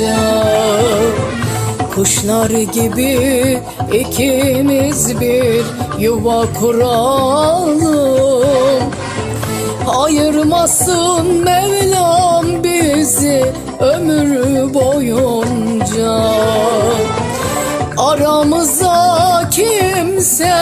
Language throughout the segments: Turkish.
boyunca Kuşlar gibi ikimiz bir yuva kuralım. Ayırmasın Mevlam bizi ömür boyunca. Aramıza kimse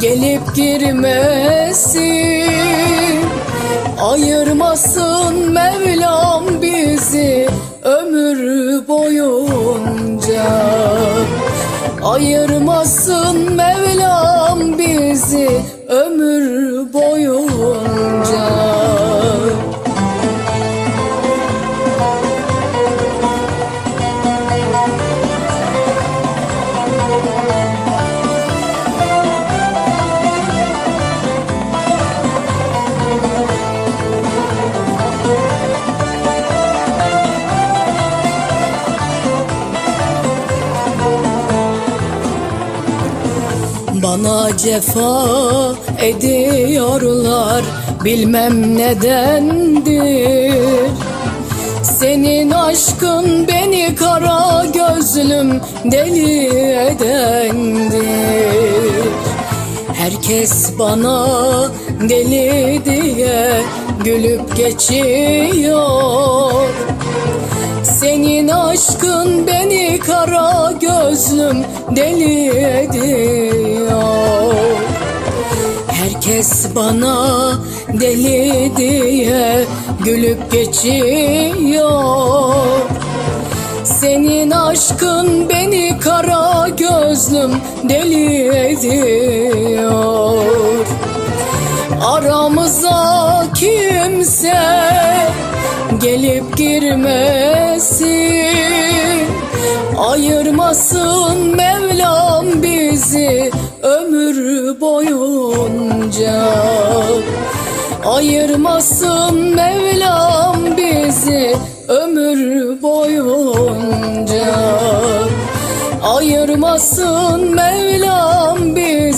gelip girmesin. Ayırmasın Mevlam bizi ömür boyunca Ayırmasın Mevlam bizi Bana cefa ediyorlar bilmem nedendir. Senin aşkın beni kara gözlüm deli edendir. Herkes bana deli diye gülüp geçiyor senin aşkın beni kara gözlüm deli ediyor. Herkes bana deli diye gülüp geçiyor. Senin aşkın beni kara gözlüm deli ediyor. Aramıza kimse gelip girmesin. Ayırmasın Mevlam bizi ömür boyunca. Ayırmasın Mevlam bizi ömür boyunca. Ayırmasın Mevlam bizi